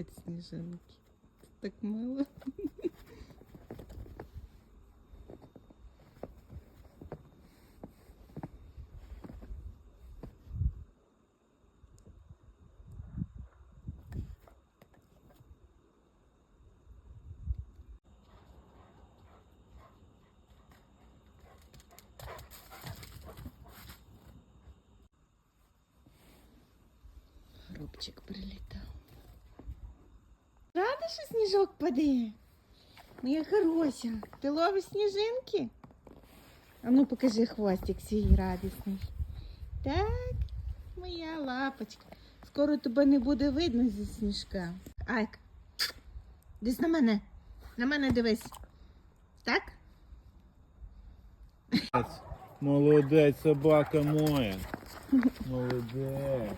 лапать сніжинки. Так мило. Рубчик прилітав. Що сніжок паде? Моя хороша. Ти ловиш сніжинки? А ну покажи хвостик свій радісний. Так, моя лапочка. Скоро тебе не буде видно зі сніжка. Айк. Десь на мене. На мене дивись. Так? Молодець, собака моя. Молодець.